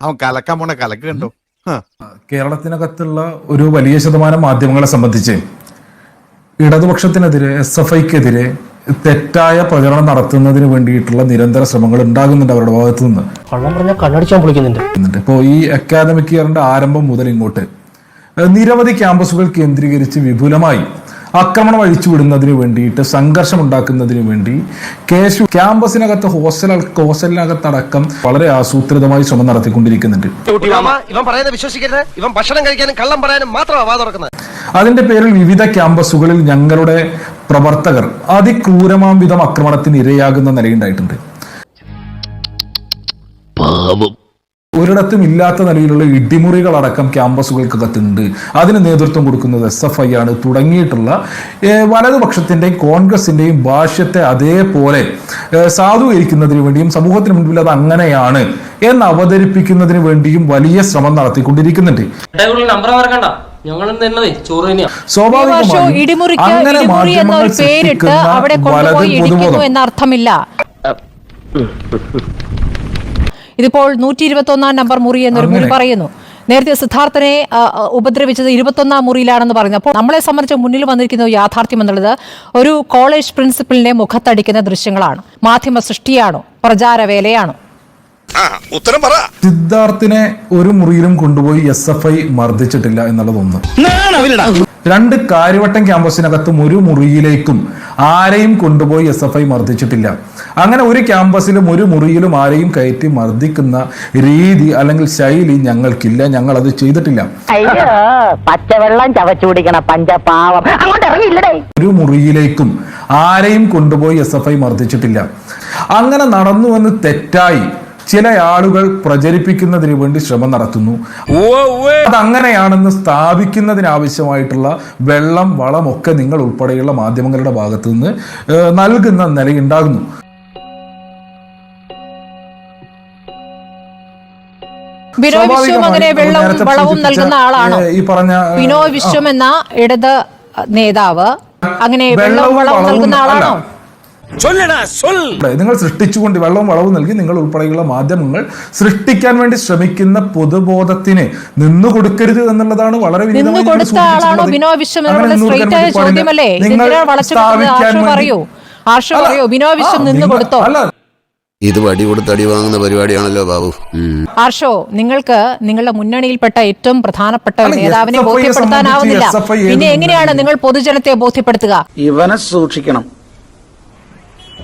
അവൻ കലക്കാൻ പോണ കലക്ക് കണ്ടോ? കേരളത്തിനകത്തുള്ള ഒരു വലിയ ശതമാനം മാധ്യമങ്ങളെ സംബന്ധിച്ച് ഇടതുപക്ഷത്തിനെതിരെ എസ് എഫ് ഐക്കെതിരെ തെറ്റായ പ്രചരണം നടത്തുന്നതിന് വേണ്ടിയിട്ടുള്ള നിരന്തര ശ്രമങ്ങൾ ഉണ്ടാകുന്നുണ്ട് അവരുടെ ഭാഗത്തു നിന്ന്. കള്ളം പറഞ്ഞാൽ കണ്ണടിച്ചാൻ പൊളിക്കുന്നുണ്ട് ഇപ്പോൾ ഈ അക്കാദമിക് ഇയറിന്റെ ആരംഭം മുതൽ ഇങ്ങോട്ട് നിരവധി ക്യാമ്പസുകൾ കേന്ദ്രീകരിച്ച് വിപുലമായി ആക്രമണം അഴിച്ചുവിടുന്നതിന് വേണ്ടിയിട്ട് സംഘർഷം ഉണ്ടാക്കുന്നതിന് വേണ്ടി കേശു ക്യാമ്പസിനകത്ത് ഹോസ്റ്റൽ ഹോസ്റ്റലിനകത്തടക്കം വളരെ ആസൂത്രിതമായി ശ്രമം നടത്തിക്കൊണ്ടിരിക്കുന്നുണ്ട്. ഇവൻ പറയുന്നത് വിശ്വസിക്കരുത്. ഇവൻ ഭക്ഷണം കഴിക്കാനും കള്ളം പറയാനും മാത്രമാണ് അതിന്റെ പേരിൽ വിവിധ ക്യാമ്പസുകളിൽ ഞങ്ങളുടെ പ്രവർത്തകർ അതിക്രൂരമാം വിധം ആക്രമണത്തിന് ഇരയാകുന്ന നിലയുണ്ടായിട്ടുണ്ട്. ഒരിടത്തും ഇല്ലാത്ത നിലയിലുള്ള ഇടിമുറികളടക്കം ക്യാമ്പസുകൾക്കകത്തുണ്ട് അതിന് നേതൃത്വം കൊടുക്കുന്നത് എസ് എഫ് ഐ ആണ്. തുടങ്ങിയിട്ടുള്ള വലതുപക്ഷത്തിന്റെയും കോൺഗ്രസിന്റെയും കോൺഗ്രസിന്റെയും ഭാഷ്യത്തെ അതേപോലെ സാധൂകരിക്കുന്നതിന് വേണ്ടിയും സമൂഹത്തിന് മുൻപിൽ അത് അങ്ങനെയാണ് എന്ന് അവതരിപ്പിക്കുന്നതിന് വേണ്ടിയും വലിയ ശ്രമം നടത്തിക്കൊണ്ടിരിക്കുന്നുണ്ട്. നമ്പർ മറക്കണ്ട. ഞങ്ങളും ചോറ് സ്വാഭാവികമായും ഇടിമുറിക്ക് ഇടിമുറി എന്നൊരു പേരിട്ട് അവിടെ കൊണ്ടുപോയി ഇടിക്കുന്നു എന്നർത്ഥമില്ല. ഇതിപ്പോൾ നൂറ്റി ഇരുപത്തി ഒന്നാം നമ്പർ മുറി എന്നൊരു മുറി. പറയുന്നു. നേരത്തെ സിദ്ധാർത്ഥനെ ഉപദ്രവിച്ചത് ഇരുപത്തൊന്നാം മുറിയിലാണെന്ന് പറഞ്ഞു. അപ്പോൾ നമ്മളെ സംബന്ധിച്ച് മുന്നിൽ വന്നിരിക്കുന്ന യാഥാർത്ഥ്യം എന്നുള്ളത് ഒരു കോളേജ് പ്രിൻസിപ്പലിനെ മുഖത്തടിക്കുന്ന ദൃശ്യങ്ങളാണ്. മാധ്യമ സൃഷ്ടിയാണോ? പ്രചാരവേലയാണോ? ഉത്തരം പറ. സിദ്ധാർത്ഥിനെ ഒരു മുറിയിലും കൊണ്ടുപോയി എസ് എഫ് ഐ മർദ്ദിച്ചിട്ടില്ല എന്നുള്ളതൊന്ന്. രണ്ട് കാര്യവട്ടം ക്യാമ്പസിനകത്തും ഒരു മുറിയിലേക്കും ആരെയും കൊണ്ടുപോയി എസ് എഫ് ഐ മർദ്ദിച്ചിട്ടില്ല. അങ്ങനെ ഒരു ക്യാമ്പസിലും ഒരു മുറിയിലും ആരെയും കയറ്റി മർദ്ദിക്കുന്ന രീതി അല്ലെങ്കിൽ ശൈലി ഞങ്ങൾക്കില്ല. ഞങ്ങൾ അത് ചെയ്തിട്ടില്ല പച്ചവെള്ളം ചവച്ചു കുടിക്കണ പഞ്ചപാവം. ഒരു മുറിയിലേക്കും ആരെയും കൊണ്ടുപോയി എസ് എഫ് ഐ മർദ്ദിച്ചിട്ടില്ല. അങ്ങനെ നടന്നുവെന്ന് തെറ്റായി. ചില ആളുകൾ പ്രചരിപ്പിക്കുന്നതിന് വേണ്ടി ശ്രമം നടത്തുന്നു. അതങ്ങനെയാണെന്ന് അങ്ങനെയാണെന്ന് സ്ഥാപിക്കുന്നതിനാവശ്യമായിട്ടുള്ള വെള്ളം വളം ഒക്കെ നിങ്ങൾ ഉൾപ്പെടെയുള്ള മാധ്യമങ്ങളുടെ ഭാഗത്തു നിന്ന് നൽകുന്ന നിലയുണ്ടാകുന്നു ബിനോയ് വിശ്വം അങ്ങനെ വെള്ളവും വളവും നൽകുന്ന ആളാണോ? ഈ പറഞ്ഞ ബിനോയ് വിശ്വം എന്ന ഇടത് നേതാവ് അങ്ങനെ വെള്ളവും വളവും നൽകുന്ന ആളാണോ? നിങ്ങൾ സൃഷ്ടിച്ചുകൊണ്ട് വെള്ളവും വളവും നൽകി നിങ്ങൾ ഉൾപ്പെടെയുള്ള മാധ്യമങ്ങൾ സൃഷ്ടിക്കാൻ വേണ്ടി ശ്രമിക്കുന്ന പൊതുബോധത്തിന് നിന്നു കൊടുക്കരുത് എന്നുള്ളതാണ് വളരെ നിങ്ങൾ ഇത് വടി കൊടുത്ത് അടി വാങ്ങുന്ന പരിപാടിയാണല്ലോ ബാബു. ആർഷോ നിങ്ങൾക്ക് നിങ്ങളുടെ മുന്നണിയിൽപ്പെട്ട ഏറ്റവും പ്രധാനപ്പെട്ട നേതാവിനെ ബോധ്യപ്പെടുത്താനാവുന്നില്ല. പിന്നെ എങ്ങനെയാണ് നിങ്ങൾ പൊതുജനത്തെ ബോധ്യപ്പെടുത്തുക? ഇവനെ സൂക്ഷിക്കണം.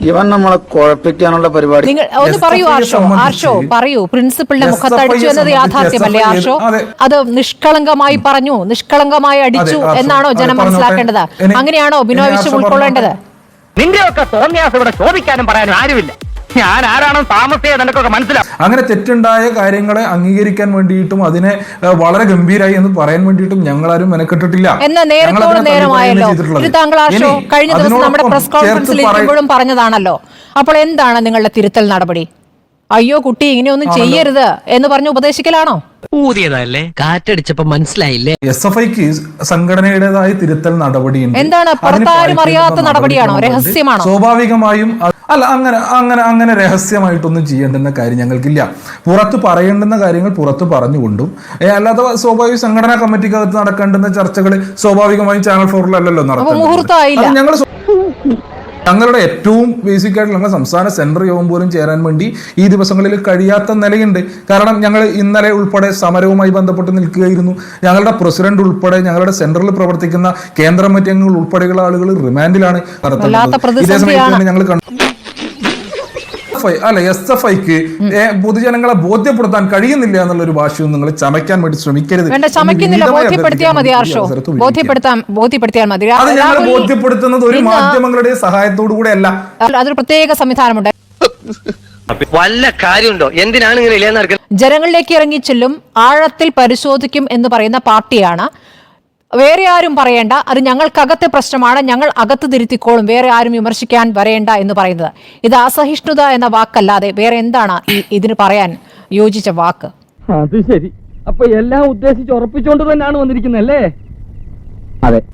ഇവൻ നമ്മളെ കുഴപ്പിക്കാനുള്ള പരിപാടി. നിങ്ങൾ ഒന്ന് പറയൂ ആർഷോ ആർഷോ പറയൂ. പ്രിൻസിപ്പളിന്റെ മുഖത്തടിച്ചു എന്നത് യാഥാർത്ഥ്യമല്ലേ ആർഷോ? അത്. നിഷ്കളങ്കമായി പറഞ്ഞു നിഷ്കളങ്കമായി അടിച്ചു എന്നാണോ ജനം മനസ്സിലാക്കേണ്ടത്? അങ്ങനെയാണോ ബിനോയ് വിശ്വം ഉൾക്കൊള്ളേണ്ടത്? നിന്റെയൊക്കെ തോന്നിയാസം ഇവിടെ ചോദിക്കാനും പറയാനും ആരുമില്ല. ഞാൻ ആരാണോ താമസിയാ നിനക്കൊക്കെ മനസ്സിലാവും അങ്ങനെ തെറ്റുണ്ടായ കാര്യങ്ങളെ അംഗീകരിക്കാൻ വേണ്ടിയിട്ടും അതിനെ വളരെ ഗംഭീരായി എന്ന് പറയാൻ വേണ്ടിയിട്ടും ഞങ്ങളാരും മെനക്കെട്ടിട്ടില്ല. എന്ന നേരമായല്ലോ. താങ്കൾ ആർഷോ കഴിഞ്ഞ ദിവസം നമ്മുടെ പ്രസ് കോൺഫറൻസിൽ ഇരിക്കുമ്പോഴും പറഞ്ഞതാണല്ലോ. അപ്പോൾ എന്താണ് നിങ്ങളുടെ തിരുത്തൽ നടപടി? അയ്യോ കുട്ടി ഇങ്ങനെയൊന്നും ചെയ്യരുത് എന്ന് പറഞ്ഞ് ഉപദേശിക്കലാണോ? ഊതിയതല്ലേ കാറ്റടിച്ചപ്പോ മനസ്സിലായില്ലേ എസ് എഫ് ഐക്ക് സംഘടനയുടേതായ തിരുത്തൽ നടപടിയുണ്ട് എന്താണ്? അതിന് പുറത്താരും അറിയാത്ത നടപടിയാണോ? രഹസ്യമാണോ? സ്വാഭാവികമായും അല്ല അങ്ങനെ അങ്ങനെ അങ്ങനെ രഹസ്യമായിട്ടൊന്നും ചെയ്യേണ്ടുന്ന കാര്യം ഞങ്ങൾക്കില്ല പുറത്ത് പറയേണ്ടുന്ന കാര്യങ്ങൾ പുറത്ത് പറഞ്ഞുകൊണ്ടും അല്ലാതെ സ്വാഭാവിക സംഘടനാ കമ്മിറ്റിക്കകത്ത് നടക്കേണ്ടുന്ന ചർച്ചകൾ സ്വാഭാവികമായും ചാനൽ ഫോറിലല്ലല്ലോ നടത്തുന്നത്. അത് ഞങ്ങൾ ഞങ്ങളുടെ ഏറ്റവും ബേസിക് ആയിട്ടുള്ള ഞങ്ങളുടെ സംസ്ഥാന സെൻട്രൽ യോഗം പോലും ചേരാൻ വേണ്ടി ഈ ദിവസങ്ങളിൽ കഴിയാത്ത നിലയുണ്ട്. കാരണം ഞങ്ങൾ ഇന്നലെ ഉൾപ്പെടെ സമരവുമായി ബന്ധപ്പെട്ട് നിൽക്കുകയായിരുന്നു. ഞങ്ങളുടെ പ്രസിഡന്റ് ഉൾപ്പെടെ ഞങ്ങളുടെ സെന്ററിൽ പ്രവർത്തിക്കുന്ന കേന്ദ്ര കമ്മിറ്റി അംഗങ്ങൾ ഉൾപ്പെടെയുള്ള ആളുകൾ റിമാൻഡിലാണ് ഇതേ സമയത്ത് ഞങ്ങൾ കണ്ടു. SFI അല്ല എസ് എഫ് ഐക്ക് പൊതുജനങ്ങളെ ബോധ്യപ്പെടുത്താൻ കഴിയുന്നില്ല എന്നുള്ള ഒരു ഭാഷയും നിങ്ങൾ ചമയ്ക്കാൻ വേണ്ടി ശ്രമിക്കരുത്. ബോധ്യപ്പെടുത്തിയാൽ മതി അഭ്യർത്ഥിക്കാൻ ആർഷോ ഈ ബോധ്യപ്പെടുത്താൻ ബോധ്യപ്പെടുത്തിയാൽ മതി. അത് ഞങ്ങൾ ബോധ്യപ്പെടുത്തുന്നത് ഒരു മാധ്യമങ്ങളുടെ സഹായത്തോടു കൂടെ അല്ല അതൊരു പ്രത്യേക സംവിധാനമുണ്ട്. വല്ല കാര്യമുണ്ടോ? എന്തിനാണ് ഇങ്ങനെ ജനങ്ങളിലേക്ക് ഇറങ്ങി ഇറങ്ങിച്ചെല്ലും ആഴത്തിൽ പരിശോധിക്കും എന്ന് പറയുന്ന പാർട്ടിയാണ് വേറെ ആരും പറയേണ്ട. അത് ഞങ്ങൾക്കകത്തെ പ്രശ്നമാണ്. ഞങ്ങൾ അകത്ത് തിരുത്തിക്കോളും. വേറെ ആരും വിമർശിക്കാൻ വരേണ്ട എന്ന് പറയുന്നത്. ഇത് അസഹിഷ്ണുത എന്ന വാക്കല്ലാതെ വേറെ എന്താണ് ഈ ഇതിന് പറയാൻ യോജിച്ച വാക്ക്? അത് ശരി. അപ്പൊ എല്ലാം ഉദ്ദേശിച്ച് ഉറപ്പിച്ചോണ്ട് തന്നെയാണ് വന്നിരിക്കുന്നത് അല്ലേ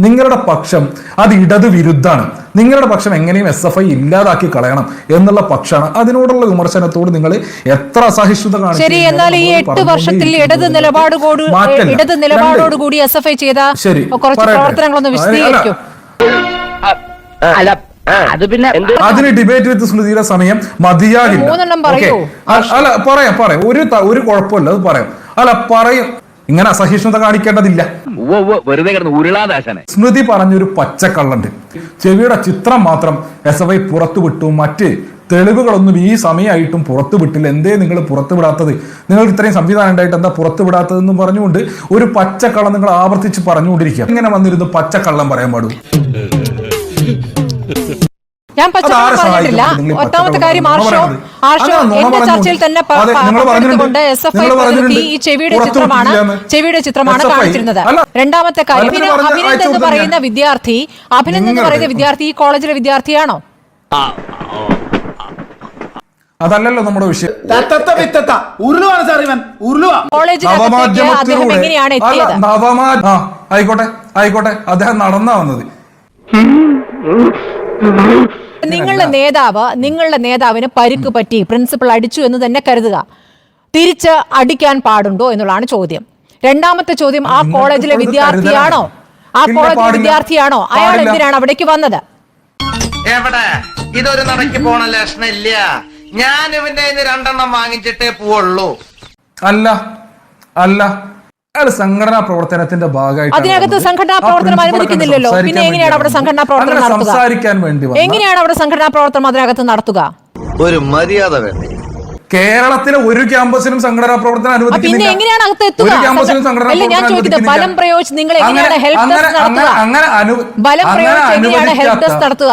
നിങ്ങളുടെ പക്ഷം അത് ഇടത് വിരുദ്ധാണ് നിങ്ങളുടെ പക്ഷം എങ്ങനെയും എസ് എഫ് ഐ ഇല്ലാതാക്കി കളയണം എന്നുള്ള പക്ഷമാണ് അതിനോടുള്ള വിമർശനത്തോട് നിങ്ങൾ എത്ര അസഹിഷ്ണുത കാണിച്ചു ശരി എന്നാൽ ഈ എട്ട് വർഷത്തിൽ. ഇടത് നിലപാടോട് മാറ്റമില്ല. ഇടത് രണ്ട്. നിലപാടോടുകൂടി എസ് എഫ് ഐ ചെയ്ത ശരി കുറച്ച്. പ്രവർത്തനങ്ങളൊന്ന് വിശദീകരിക്കും അല്ല അത് പിന്നെ അതിന് ഡിബേറ്റ് വിത്ത് സ്മൃതിയുടെ സമയം മതിയാകില്ല. അല്ല പറയാം പറയാം ഒരു ഒരു കുഴപ്പമില്ല അത് പറയാം അല്ല പറയും ഇങ്ങനെ അസഹിഷ്ണുത കാണിക്കേണ്ടതില്ല. സ്മൃതി പറഞ്ഞൊരു പച്ചക്കള്ളുണ്ട് ചെവിയുടെ ചിത്രം മാത്രം എസ് എഫ് ഐ പുറത്തുവിട്ടു മറ്റ് തെളിവുകളൊന്നും ഈ സമയമായിട്ടും പുറത്തു വിട്ടില്ല. എന്തേ നിങ്ങൾ പുറത്തു വിടാത്തത്? നിങ്ങൾക്ക് ഇത്രയും സംവിധാനം ഉണ്ടായിട്ട് എന്താ പുറത്തു വിടാത്തതെന്ന് പറഞ്ഞുകൊണ്ട് ഒരു പച്ചക്കള്ളം നിങ്ങൾ ആവർത്തിച്ച് പറഞ്ഞുകൊണ്ടിരിക്കുക. ഇങ്ങനെ വന്നിരുന്നു പച്ചക്കള്ളം പറയാൻ പാടും. ഞാൻ പച്ചക്കള്ളം അതാരെ പറഞ്ഞിട്ടില്ല. ഒന്നാമത്തെ കാര്യം ആർഷോ ആർഷോ എന്റെ ചർച്ചയിൽ തന്നെ. പങ്കെടുത്തുകൊണ്ട് എസ് എഫ് ഐ പ്രതിനിധി ഈ ചെവിയുടെ ചിത്രമാണ്. ചെവിയുടെ ചിത്രമാണ് കാണിച്ചിരുന്നത്. രണ്ടാമത്തെ കാര്യം അഭിനന്ദ് എന്ന് പറയുന്ന. വിദ്യാർത്ഥി അഭിനന്ദ് എന്ന് പറയുന്ന വിദ്യാർത്ഥി ഈ കോളേജിലെ വിദ്യാർത്ഥിയാണോ? അതല്ലല്ലോ നമ്മുടെ വിഷയം. ഉരുളുവാണ് സാർ ഇവൻ. ഉരുളുവാ. നവമാധ്യമത്തിലൂടെ ആയിക്കോട്ടെ ആയിക്കോട്ടെ. അദ്ദേഹം നടന്നാ വന്നത് നിങ്ങളുടെ നേതാവ് നിങ്ങളുടെ നേതാവിന് പരുക്ക് പറ്റി പ്രിൻസിപ്പൾ അടിച്ചു എന്ന് തന്നെ കരുതുക. തിരിച്ച് അടിക്കാൻ പാടുണ്ടോ എന്നുള്ളതാണ് ചോദ്യം. രണ്ടാമത്തെ ചോദ്യം ആ കോളേജിലെ വിദ്യാർത്ഥിയാണോ? ആ കോളേജിലെ വിദ്യാർത്ഥിയാണോ? അയാൾ എന്തിനാണ് അവിടേക്ക് വന്നത്? എവിടെ? ഇതൊരു നടക്കി പോണ ലക്ഷണില്ല. ഞാൻ ഇവന്റെ രണ്ടെണ്ണം വാങ്ങിച്ചിട്ടേ പോവുള്ളൂ. അല്ല അല്ല. അയാൾ സംഘടനാ പ്രവർത്തനത്തിന്റെ ഭാഗമായിട്ട് അതിനകത്ത് സംഘടനാ പ്രവർത്തനം അനുവദിക്കുന്നില്ലല്ലോ. പിന്നെ എങ്ങനെയാണ് അവിടെ സംഘടനാ പ്രവർത്തനം നടത്തുക? സംസാരിക്കാൻ വേണ്ടി എങ്ങനെയാണ് അവിടെ സംഘടനാ പ്രവർത്തനം അതിനകത്ത് നടത്തുക? ഒരു മര്യാദ വേണ്ടേ? കേരളത്തിലെ ഒരു ക്യാമ്പസിനും സംഘടനാ പ്രവർത്തനം അനുവദിക്കുന്നില്ല. എങ്ങനെയാണ് അകത്ത് എത്തുക? ഒരു ക്യാമ്പസിലും സംഘടനാ പ്രവർത്തനം അനുവദിക്കുന്നില്ല. ബലം പ്രയോഗിച്ച് നിങ്ങൾ എങ്ങനെയാണ് ഹെൽപ്പ് ഡെസ്ക് നടത്തുക? ബലം പ്രയോഗിച്ച് എങ്ങനെയാണ് ഹെൽപ്പ് ഡെസ്ക് നടത്തുക?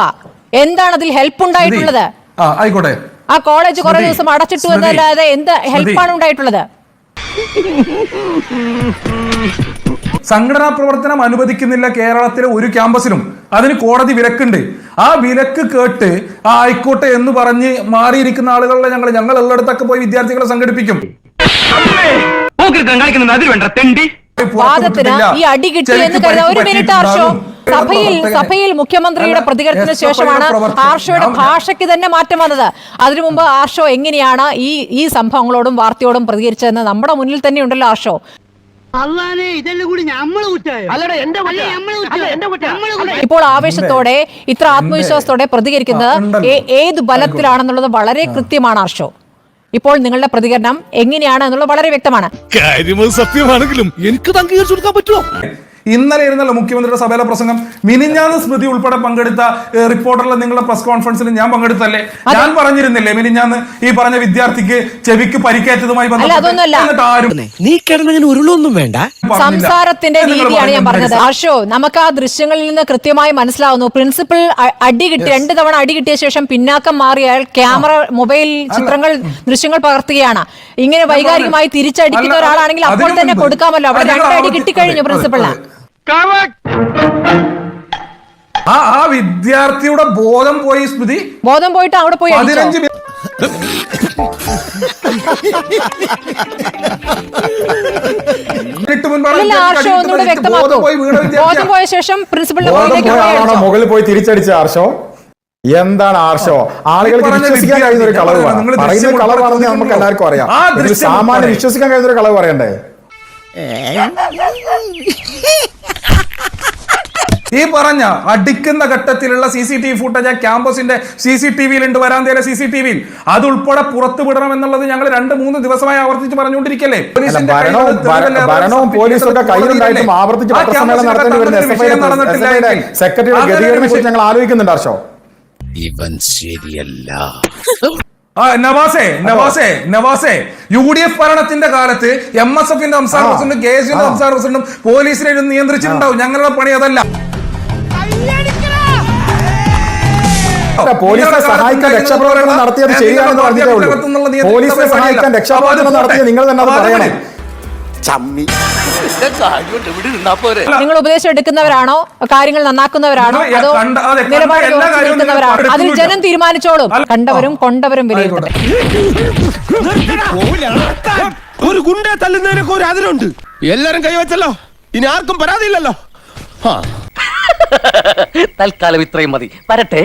എന്താണ് അതിൽ ഹെൽപ്പ് ഉണ്ടായിട്ടുള്ളത്? ആ ആയിക്കോട്ടെ. ആ കോളേജ് കുറെ ദിവസം അടച്ചിട്ടു എന്നല്ലാതെ എന്ത് ഹെൽപ്പാണ് ഉണ്ടായിട്ടുള്ളത്? സംഘടനാ പ്രവർത്തനം അനുവദിക്കുന്നില്ല കേരളത്തിലെ ഒരു ക്യാമ്പസിലും. അതിന് കോടതി വിലക്കുണ്ട്. ആ വിലക്ക് കേട്ട് ആ ആയിക്കോട്ടെ എന്ന് പറഞ്ഞ് മാറിയിരിക്കുന്ന ആളുകളെ ഞങ്ങൾ ഞങ്ങൾ ഉള്ളിടത്തൊക്കെ പോയി വിദ്യാർത്ഥികളെ സംഘടിപ്പിക്കും. കളിക്കുന്നത് അതിൽ വേണ്ട തെണ്ടി. വാദത്തിന് ഈ അടി കിട്ടി എന്ന് കരുതാം. ഒരു മിനിറ്റ് ആർഷോ. സഭയിൽ സഭയിൽ മുഖ്യമന്ത്രിയുടെ പ്രതികരണത്തിന് ശേഷമാണ് ആർഷോയുടെ ഭാഷയ്ക്ക് തന്നെ മാറ്റം വന്നത്. അതിനു മുമ്പ് ആർഷോ എങ്ങനെയാണ് ഈ ഈ സംഭവങ്ങളോടും വാർത്തയോടും പ്രതികരിച്ചതെന്ന് നമ്മുടെ മുന്നിൽ തന്നെ ഉണ്ടല്ലോ ആർഷോ. ഇപ്പോൾ ആവേശത്തോടെ ഇത്ര ആത്മവിശ്വാസത്തോടെ പ്രതികരിക്കുന്നത് ഏത് ബലത്തിലാണെന്നുള്ളത് വളരെ കൃത്യമാണ് ആർഷോ. ഇപ്പോൾ നിങ്ങളുടെ പ്രതികരണം എങ്ങനെയാണ് എന്നുള്ളത് വളരെ വ്യക്തമാണ്. സത്യമാണെങ്കിലും എനിക്ക് അംഗീകരിച്ചു കൊടുക്കാൻ പറ്റുമോ? ഇന്നലെ ഇരുന്നല്ലോ മുഖ്യമന്ത്രിയുടെ സഭയിലെ പ്രസംഗം. മിനിഞ്ഞാന്ന് സ്മൃതി ഉൾപ്പെടെ പങ്കെടുത്ത റിപ്പോർട്ടറിലെ നിങ്ങളുടെ പ്രസ് കോൺഫറൻസിൽ ഞാൻ പങ്കെടുത്തല്ലേ ഞാൻ പറഞ്ഞിരുന്നില്ലേ മിനിഞ്ഞാന്ന് ഈ പറഞ്ഞ വിദ്യാർത്ഥിക്ക് ചെവിക്ക് പരിക്കേറ്റതുമായി ബന്ധപ്പെട്ട്? അതൊന്നുമല്ല. നീ കിടന്നങ്ങനെ ഉരുളൊന്നും വേണ്ട. സംസാരത്തിന്റെ രീതിയാണ് ഞാൻ പറഞ്ഞത്. ഹർഷോ നമുക്ക് ആ ദൃശ്യങ്ങളിൽ നിന്ന് കൃത്യമായി മനസ്സിലാവുന്നു. പ്രിൻസിപ്പൽ അടി കിട്ടി രണ്ട് തവണ അടി കിട്ടിയ ശേഷം പിന്നാക്കം മാറി അയാൾ ക്യാമറ മൊബൈൽ ചിത്രങ്ങൾ ദൃശ്യങ്ങൾ പകർത്തുകയാണ്. ഇങ്ങനെ വൈകാരികമായി തിരിച്ചടിക്കുന്ന ഒരാളാണെങ്കിൽ അപ്പോൾ തന്നെ കൊടുക്കാമല്ലോ. അവിടെ രണ്ടടി കിട്ടിക്കഴിഞ്ഞു പ്രിൻസിപ്പളിന്. ആ ആ വിദ്യാർത്ഥിയുടെ ബോധം പോയി സ്മൃതി. ബോധം പോയിട്ട് അവിടെ പോയി? പതിനഞ്ച് മി- മിനിറ്റ് മുൻപാണ് ഇല്ല വിദ്യാർത്ഥി ആർഷോ ഒന്നുകൂടെ അടിക്കുന്നത്. ബോധം പോയി വീണ ബോധം പോയ ശേഷം പ്രിൻസിപ്പളിന്റെ ബോധം മുകളിലേക്ക് പോയ പോയി ആളാണോ അടിച്ചോ? മുകളിൽ പോയി തിരിച്ചടിച്ച ആർഷോ? എന്താണ് ആർഷോ? ആളുകൾക്ക് പറഞ്ഞ വിശ്വസിക്കാൻ കഴിയുന്ന ഒരു കളവ് നിങ്ങൾ പറയുന്ന കളവാണെന്ന് ഉൾപ്പെടെ നമുക്ക് എല്ലാവർക്കും അറിയാം. ആ ഒരു സാമാന്യം ഉൾപ്പെടെ. വിശ്വസിക്കാൻ കഴിയുന്ന ഒരു കളവ് പറയണ്ടേ? ഈ പറഞ്ഞ അടിക്കുന്ന ഘട്ടത്തിലുള്ള C C T V footage ആ ക്യാമ്പസിന്റെ സി സി ടി വിയിൽ ഉണ്ട് വരാന്തയിലെ സി സി ടി വിയിൽ അതുൾപ്പെടെ പുറത്തു വിടണം എന്നുള്ളത് ഞങ്ങൾ രണ്ട് മൂന്ന് ദിവസമായി ആവർത്തിച്ച് പറഞ്ഞുകൊണ്ടിരിക്കല്ലേ പോലീസിന്റെ സെക്രട്ടറിയുടെ ഞങ്ങൾ ആലോചിക്കുന്നുണ്ട് ഹർഷോ. ഇവൻ ശരിയല്ല. ആ, നവാസേ നവാസേ നവാസേ. യു ഡി എഫ് ഭരണത്തിന്റെ കാലത്ത് എം എസ് എഫിന്റെ സംസ്ഥാന. പ്രസിഡന്റും കെ എസ് യുന്റെ ആ. സംസ്ഥാന പ്രസിഡന്റും പോലീസിനെ നിയന്ത്രിച്ചിട്ടുണ്ടാവും. ഞങ്ങളുടെ പണി അതല്ല. പോലീസിനെ സഹായിക്കാൻ രക്ഷാപ്രവർത്തനം നടത്തിയത് ശരിയാണെന്ന് പറഞ്ഞിട്ടേ ഉള്ളൂ. പോലീസിനെ സഹായിക്കാൻ രക്ഷാപ്രവർത്തനം നടത്തിയത് നിങ്ങൾ തന്നെ അത് പറയണം. നിങ്ങൾ ഉപദേശം എടുക്കുന്നവരാണോ? കാര്യങ്ങൾ നന്നാക്കുന്നവരാണോ? അതോ നിലപാട് നിങ്ങൾ അതിൽ ജനം തീരുമാനിച്ചോളും. കണ്ടവരും കൊണ്ടവരും വിലയിരുത്തട്ടെ. ഒരു ഗുണ്ടെ തല്ലുന്നതിനൊക്കെ ഒരു അതിരുണ്ട്. എല്ലാരും കൈവച്ചല്ലോ ഇനി ആർക്കും പരാതിയില്ലല്ലോ. തൽക്കാലം ഇത്രയും മതി. വരട്ടെ.